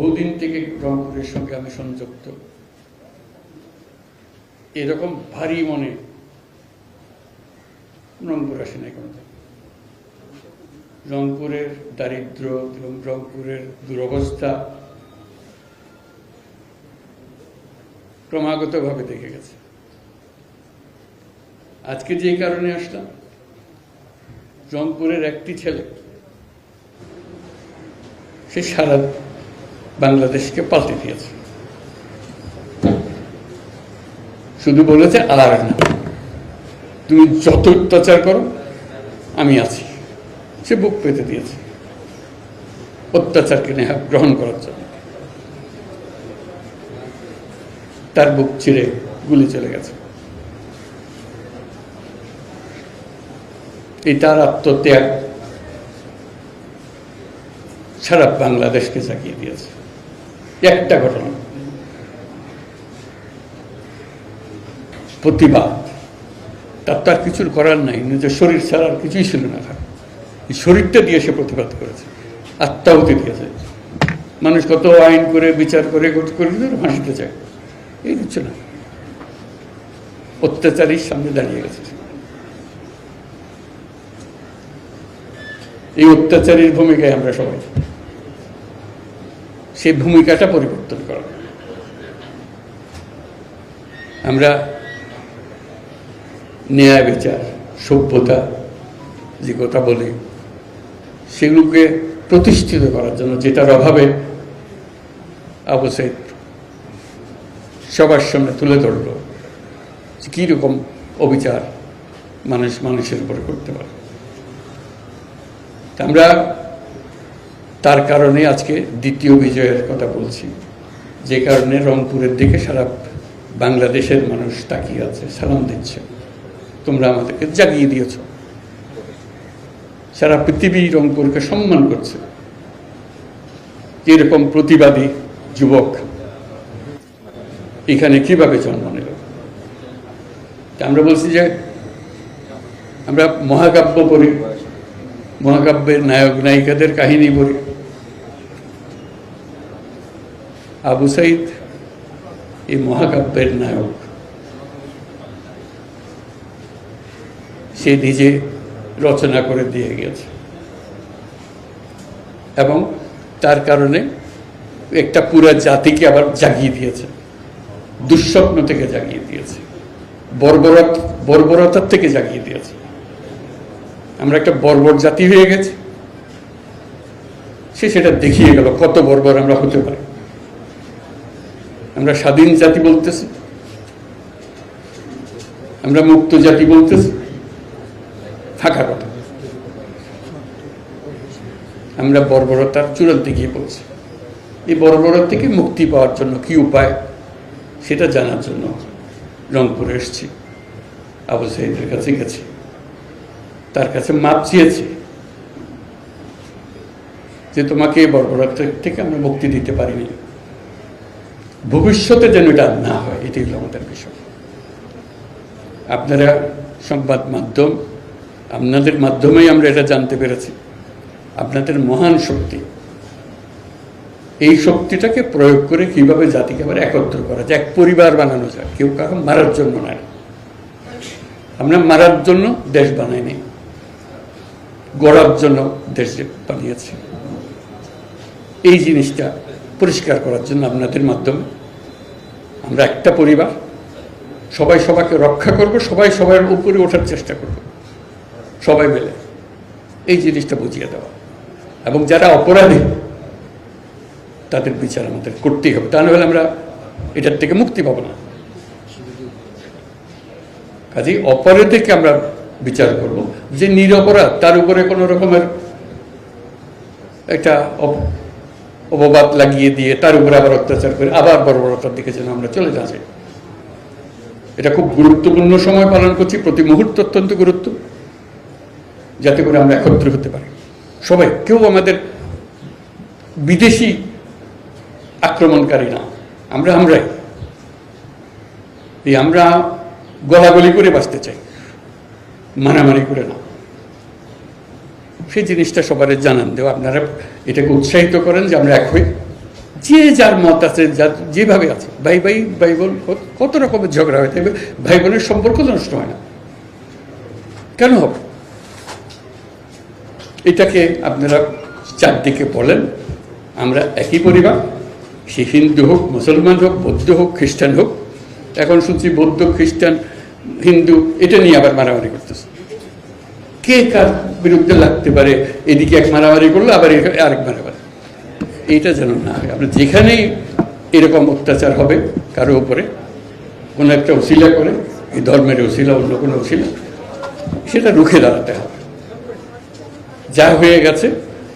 বহুদিন থেকে রংপুরের সঙ্গে আমি সংযুক্ত। এরকম ভারী মনে রংপুর আসে নাই কোনোদিন। রংপুরের দারিদ্র এবং রংপুরের দুরবস্থা ক্রমাগতভাবে দেখে গেছে। আজকে যে কারণে আসলাম, রংপুরের একটি ছেলে, সে সারা বাংলাদেশকে পাল্টে দিয়েছে। শুধু বলেছে আর না। তুমি যত অত্যাচার করো, আমি আছি। সে বুক পেতে দিয়েছে। অত্যাচারকে নেহা গ্রহণ করার জন্য। তার বুক ছিঁড়ে গুলি চলে গেছে। এই তার আত্মত্যাগ সারা বাংলাদেশকে জাগিয়ে দিয়েছে। একটা ঘটনা। প্রতিবাদ তার তো আর কিছুর করার নাই, নিজের শরীর ছাড়া আর কিছুই ছিল না তার এই শরীরটা দিয়ে সে প্রতিবাদ করেছে আত্মাহুতি দিয়েছে। মানুষ কত আইন করে, বিচার করে করে চায় এই কিছু না। অত্যাচারীর সামনে দাঁড়িয়ে গেছে। এই অত্যাচারীর ভূমিকায় আমরা সবাই সেই ভূমিকাটা পরিবর্তন করা। আমরা ন্যায় বিচার, সভ্যতা, যে কথা বলি, সেগুলোকে প্রতিষ্ঠিত করার জন্য যেটার অভাবে আবু সাইদ সবার সামনে তুলে ধরল যে কীরকম অবিচার মানুষ, মানুষের উপরে করতে পারে। আমরা তার কারণে আজকে দ্বিতীয় বিজয়ের কথা বলছি। যে কারণে রংপুরের দিকে সারা বাংলাদেশের মানুষ তাকিয়ে আছে, সালাম দিচ্ছে। তোমরা আমাদেরকে জাগিয়ে দিয়েছ। সারা পৃথিবী রংপুরকে সম্মান করছে। এরকম প্রতিবাদী যুবক এখানে কীভাবে জন্ম নিল? আমরা বলছি যে আমরা মহাকাব্য পড়ি, মহাকাব্যের নায়ক নায়িকাদের কাহিনী পড়ি। আবু সাইদ, এই মহাকাব্যের নায়ক। সে নিজে রচনা করে দিয়ে গেছে। এবং তার কারণে একটা পুরা জাতিকে আবার জাগিয়ে দিয়েছে। দুঃস্বপ্ন থেকে জাগিয়ে দিয়েছে। বর্বরত, বর্বরতার থেকে জাগিয়ে দিয়েছে। আমরা একটা বর্বর জাতি হয়ে গেছি। সে সেটা দেখিয়ে গেল কত বর্বর আমরা হতে পারি। আমরা স্বাধীন জাতি বলতেছি। আমরা মুক্ত জাতি বলতেছি। ফাঁকা কথা। আমরা বর্বরতার চূড়ান্তে গিয়ে বলছি। এই বর্বরতা থেকে মুক্তি পাওয়ার জন্য কি উপায়, সেটা জানার জন্য রংপুরে এসছি। আবু সাইদের কাছে গেছি। তার কাছে মাপ চেয়েছি যে তোমাকে বর্বরতা থেকে আমরা মুক্তি দিতে পারিনি। ভবিষ্যতে যেন এটা না হয় এটাই হলো আমাদের বিষয়। আপনারা সংবাদ মাধ্যম, আপনাদের মাধ্যমেই আমরা এটা জানতে পেরেছি। আপনাদের মহান শক্তি। এই শক্তিটাকে প্রয়োগ করে কীভাবে জাতিকে আবার একত্র করা যায়, এক পরিবার বানানো যায়। কেউ কাউকে মারার জন্য নয় আমরা মারার জন্য দেশ বানাইনি। গড়ার জন্য দেশ বানিয়েছি। এই জিনিসটা পরিষ্কার করার জন্য আপনাদের মাধ্যমে। আমরা একটা পরিবার, সবাই সবাইকে রক্ষা করব, সবাই সবার উপরে ওঠার চেষ্টা করব, সবাই মিলে। এই জিনিসটা বুঝিয়ে দেওয়া। এবং যারা অপরাধী, তাদের বিচার আমাদের করতেই হবে। তা নাহলে আমরা এটার থেকে মুক্তি পাবো না। কাজেই অপরাধীকে আমরা বিচার করব। যে নিরপরাধ, তার উপরে কোনো রকমের একটা অপবাদ লাগিয়ে দিয়ে তার উপরে আবার অত্যাচার করে আবার বর্বরতার দিকে যেন আমরা চলে যাচ্ছি। এটা খুব গুরুত্বপূর্ণ সময় পালন করছি, প্রতি মুহূর্ত অত্যন্ত গুরুত্ব, যাতে করে আমরা একত্র হতে পারি। সবাই, কেউ আমাদের বিদেশি আক্রমণকারী না। আমরা আমরাই। এই আমরা গলাগলি করে বাঁচতে চাই, মারামারি করে না। সেই জিনিসটা সবার জানান দেওয়া। আপনারা এটাকে উৎসাহিত করেন যে আমরা এক হই। যে যার মত আছে, যার যেভাবে আছে, ভাই ভাই ভাই বোন, কত- রকমের ঝগড়া হয় তবে ভাই বোনের সম্পর্ক তো নষ্ট হয় না। কেন হবে? এটাকে আপনারা চারদিকে বলেন, আমরা একই পরিবার, সে হিন্দু হোক, মুসলমান হোক, বৌদ্ধ হোক, খ্রিস্টান হোক। এখন শুনছি বৌদ্ধ, খ্রিস্টান, হিন্দু, এটা নিয়ে আবার মারামারি করতেছে। কে কার বিরুদ্ধে লাগতে পারে, এদিকে এক মারামারি করল, আবার আরেক মারামারি। এইটা যেন না হয়। আমরা যেখানেই এরকম অত্যাচার হবে কারও উপরে, কোনো একটা ওসিলা করে, এই ধর্মের ওসিলা, অন্য কোনো ওসিলা, সেটা রুখে দাঁড়াতে হবে। যা হয়ে গেছে,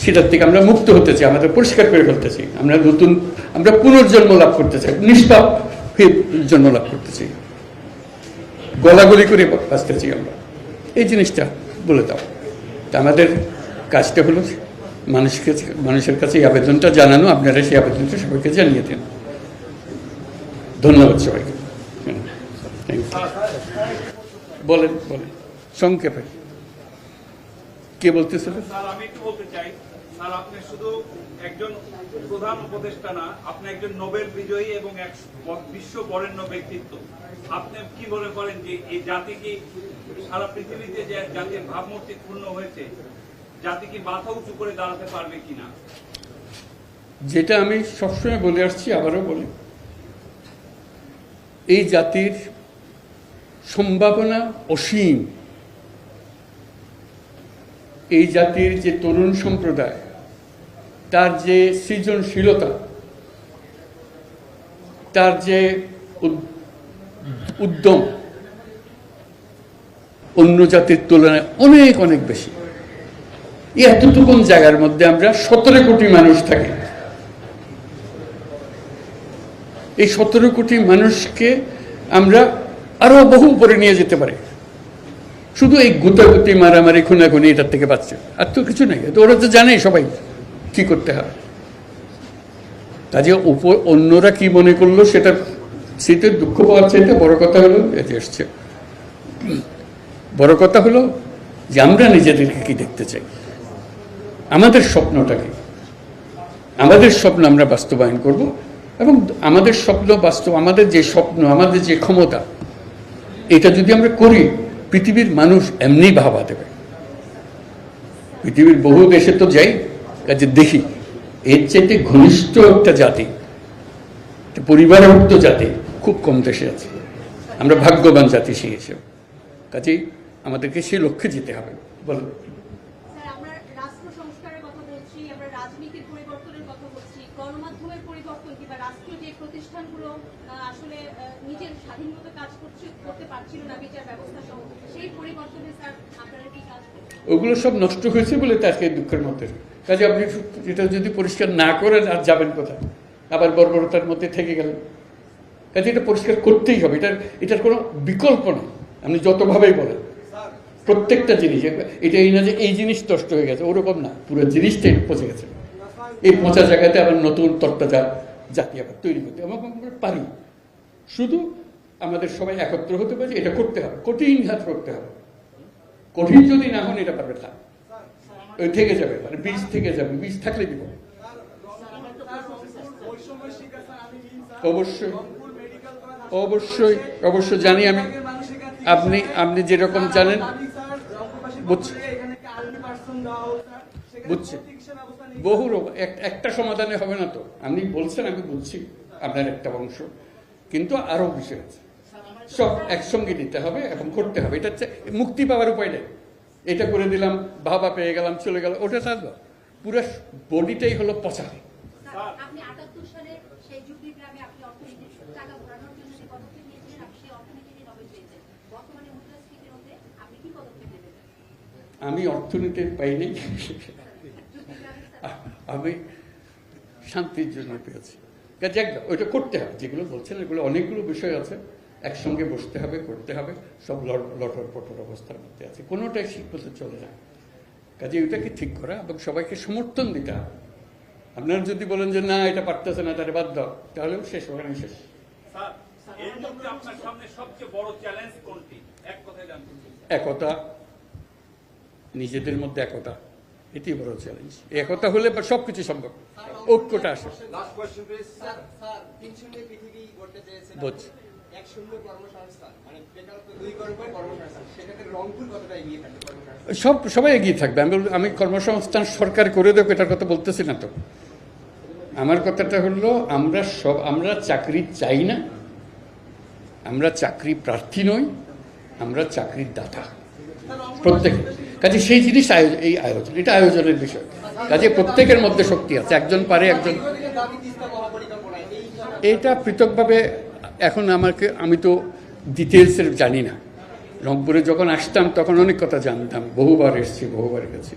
সেটার থেকে আমরা মুক্ত হতে চাই, আমাদের পরিষ্কার করে ফেলতে চাই। আমরা নতুন, আমরা পুনর্জন্ম লাভ করতে চাই, নিষ্পাপ হয়ে জন্ম লাভ করতে চাই। গলাগলি করে বাঁচতে চাই আমরা। এই জিনিসটা বলে দাও। আমাদের কাজটা হলো মানুষকে, মানুষের কাছে এই আবেদনটা জানানো, আপনারা সেই আবেদনটা সবাইকে জানিয়ে দেন। ধন্যবাদ সবাইকে। বলেন বলেন। সংক্ষেপে। কে বলতেছিলেন স্যার, আমি বলতে চাই। আপনি শুধু একজন প্রধান উপদেষ্টা না, আপনি একজন নোবেল বিজয়ী এবং এক বিশ্ব ব্যক্তিত্ব। আপনি কি মনে করেন যে এই জাতি কি সারা পৃথিবীতে যে জাতির ভাবমূর্তি পূর্ণ হয়েছে, জাতি কি মাথা উঁচু করে দাঁড়াতে পারবে কিনা? যেটা আমি সবসময় বলে আসছি, আবারও বলি, এই জাতির সম্ভাবনা অসীম। এই জাতির যে তরুণ সম্প্রদায়, তার যে সৃজনশীলতা, তার যে উদ- উদ্যম অন্য জাতির তুলনায় অনেক অনেক বেশি। এই এতটুকুন জায়গার মধ্যে আমরা সতেরো কোটি মানুষ থাকি। এই সতেরো কোটি মানুষকে আমরা আরও বহু উপরে নিয়ে যেতে পারি। শুধু এই গুতাগুতি, মারামারি, খুনাখুনি এটার থেকে বাঁচছে। আর তো কিছু নেই। তো ওরা তো জানেই সবাই কি করতে হবে কাজে উপর অন্যরা কি মনে করল সেটা সেটা দুঃখ পাওয়ার চাইতে বড় কথা হলো এতে এসছে বড় কথা হলো যে আমরা নিজেদেরকে কি দেখতে চাই? আমাদের স্বপ্নটা কি? আমাদের স্বপ্ন আমরা বাস্তবায়ন করব এবং আমাদের স্বপ্ন বাস্তব, আমাদের যে স্বপ্ন, আমাদের যে ক্ষমতা, এটা যদি আমরা করি, পৃথিবীর মানুষ এমনি ভাবা দেবে। পৃথিবীর বহু দেশে তো যাই, কাজে দেখি, এর চাইতে ঘনিষ্ঠ একটা জাতি পরিবারভুক্ত জাতি খুব কম দেশে আছে। আমরা ভাগ্যবান জাতি সেই হিসেবে। কাজেই আমাদেরকে সেই লক্ষ্যে যেতে হবে। বলো। স্যার আমরা রাষ্ট্র সংস্কারের কথা বলছি আমরা রাজনীতির পরিবর্তনের কথা বলছি গণমাধ্যমের পরিবর্তন কিংবা রাষ্ট্রীয় যে প্রতিষ্ঠানগুলো আসলে নিজের স্বাধীন কাজ করছে করতে পারছিল না বিচার ব্যবস্থা সহ সেই পরিবর্তনে স্যার আপনারা কি কাজ ওগুলো সব নষ্ট হয়েছে বলে তো আজকে এই দুঃখের মধ্যে। কাজে আপনি এটা যদি পরিষ্কার না করেন আর যাবেন কোথায়? আবার বর্বরতার মধ্যে থেকে গেলেন। কাজে এটা পরিষ্কার করতেই হবে। এটার এটার কোনো বিকল্প নেই। আপনি যতভাবেই বলেন। প্রত্যেকটা জিনিস। এটা এই না যে এই জিনিস নষ্ট হয়ে গেছে ওরকম না। পুরো জিনিসটাই পচে গেছে। এই পচা জায়গাতে আবার নতুন তত্ত্বজা জাতি আবার তৈরি করতে আমরা পারি। শুধু আমাদের সবাই একত্র হতে পারে এটা করতে হবে। কঠিন হাত করতে হবে। কঠিন যদি না হন এটা পারবে না। ওই থেকে যাবে মানে বীজ থেকে যাবে। বীজ থাকলে দিব। অবশ্যই। অবশ্যই অবশ্যই। জানি আমি আপনি আপনি যেরকম জানেন বুঝছি। বুঝছি। বহু রকম এক- একটা সমাধানে হবে না তো। আপনি বলছেন আমি বলছি আপনার একটা অংশ। কিন্তু আরও বিষয় আছে। সব একসঙ্গে নিতে হবে এবং করতে হবে। এটা হচ্ছে মুক্তি পাওয়ার উপায় নেই। এটা করে দিলাম বাবা পেয়ে গেলাম চলে গেল ওটা থাকবে পুরো বডিটাই হলো পচা আপনি কি আমি অর্থনীতি পাইনি। আমি শান্তির জন্য পেয়েছি। কাজে একদম ওইটা করতে হবে যেগুলো বলছেন এগুলো অনেকগুলো বিষয় আছে। একসঙ্গে বসতে হবে করতে হবে সব লট- লটর পটর অবস্থার মধ্যে আছে। কোনোটাই শিক্ষতে চলে না। কাজে ওইটাকে ঠিক করা এবং সবাইকে সমর্থন দিতে হবে। আপনারা যদি বলেন যে না এটা পারতেছে না তাহলে বাদ দাও তাহলেও শেষ ওখানে শেষ। একতা নিজেদের মধ্যে একতা। এটি বড় চ্যালেঞ্জ একতা হলে সব কিছু সম্ভব। ঐক্যটা আসে। Last question please sir sir তিন শূন্য পৃথিবী গড়তে চেয়েছেন বুঝছি। এক শূন্য কর্মসংস্থান মানে সব সবাই এগিয়ে থাকবে। আমি বল- আমি কর্মসংস্থান সরকার করে দেবো এটার কথা বলতেছি না তো। আমার কথাটা হলো আমরা সব আমরা চাকরি চাই না। আমরা চাকরি প্রার্থী নই। আমরা চাকরির দাতা। প্রত্যেকে। কাজে সেই জিনিস আয়োজন এই আয়োজন, এটা আয়োজনের বিষয়। কাজে প্রত্যেকের মধ্যে শক্তি আছে, একজন পারে, একজন এটা পৃথকভাবে এখন আমাকে, আমি তো ডিটেলসের জানি না। রংপুরে যখন আসতাম, তখন অনেক কথা জানতাম, বহুবার এসেছি, বহুবার গেছি।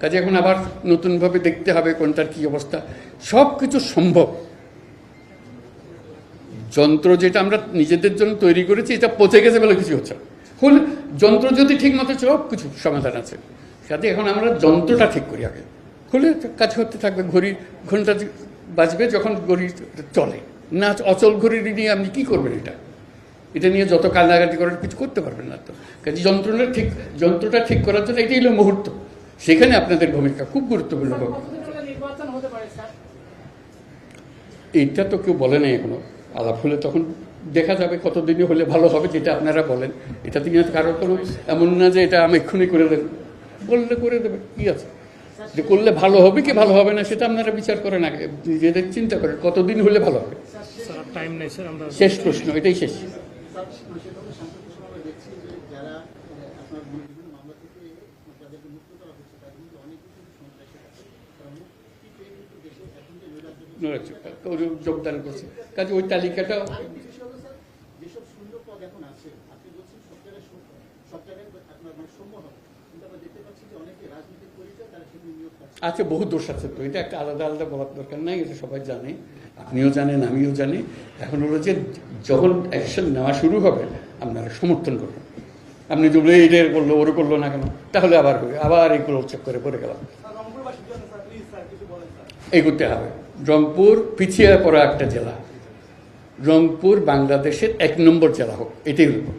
কাজে এখন আবার নতুনভাবে দেখতে হবে কোনটার কী অবস্থা। সব কিছু সম্ভব। যন্ত্র যেটা আমরা নিজেদের জন্য তৈরি করেছি, এটা পচে গেছে বলে কিছু হচ্ছে না। হলে যন্ত্র যদি ঠিক মতো সব কিছু সমাধান আছে। সাথে এখন আমরা যন্ত্রটা ঠিক করি আগে। হলে কাজ করতে থাকবে ঘড়ি ঘণ্টা বাজবে যখন ঘড়ি চলে। না অচল ঘড়ি নিয়ে আপনি কি করবেন এটা? এটা নিয়ে যত কান্নাকাটি করার কিছু করতে পারবেন না তো। কাজে যন্ত্রটা ঠিক যন্ত্রটা ঠিক করার জন্য এটাই হলো মুহূর্ত। সেখানে আপনাদের ভূমিকা খুব গুরুত্বপূর্ণ এইটা তো কেউ বলে নাই এখনও। আলাপ হলে তখন দেখা যাবে কতদিনে হলে ভালো হবে যেটা আপনারা বলেন। এটা থেকে কারও কোনো এমন না যে এটা আমি এক্ষুনি করে দেবেন বললে করে দেবে কি আছে? যে করলে ভালো হবে কি ভালো হবে না সেটা আপনারা বিচার করেন আগে। নিজেদের চিন্তা করেন কতদিন হলে ভালো হবে? টাইম নেই স্যার শেষ প্রশ্ন এটাই শেষ। যোগদান করছে। সাম্প্রতিক ওই দেখছি যে যারা আহ, আপনার বিভিন্ন মামলা থেকে তাদেরকে মুক্ত করা হচ্ছে তাদের মধ্যে অনেক কিছু সন্ত্রাসী আছে তারা মুক্তি পেয়ে কিন্তু দেশে এখন যে নৈরাজ্য যোগদান করছে কাজে ওই তালিকাটা আরেকটি বিষয় হলো স্যার যেসব শূন্য পদ এখন আছে আপনি বলছেন সব জায়গায় সম- সব জায়গায় আপনার মানে সম্য হবে কিন্তু আমরা দেখতে পাচ্ছি যে অনেকে রাজনৈতিক পরিচয় তারা সেখানে নিয়োগ পাচ্ছে আছে বহু দোষ আছে তো এটা একটা আলাদা আলাদা বলার দরকার নাই এটা সবাই জানে। আপনিও জানেন আমিও জানি। এখন হলো যে যখন অ্যাকশন নেওয়া শুরু হবে আপনারা সমর্থন করবেন। আপনি যদি এটা করল ওর করল না কেন? তাহলে আবার হবে আবার এইগুলো চেক করে পড়ে গেলাম। স্যার। এগোতে হবে। রংপুর পিছিয়ে পড়া একটা জেলা। রংপুর বাংলাদেশের এক নম্বর জেলা হোক এটাই হলো।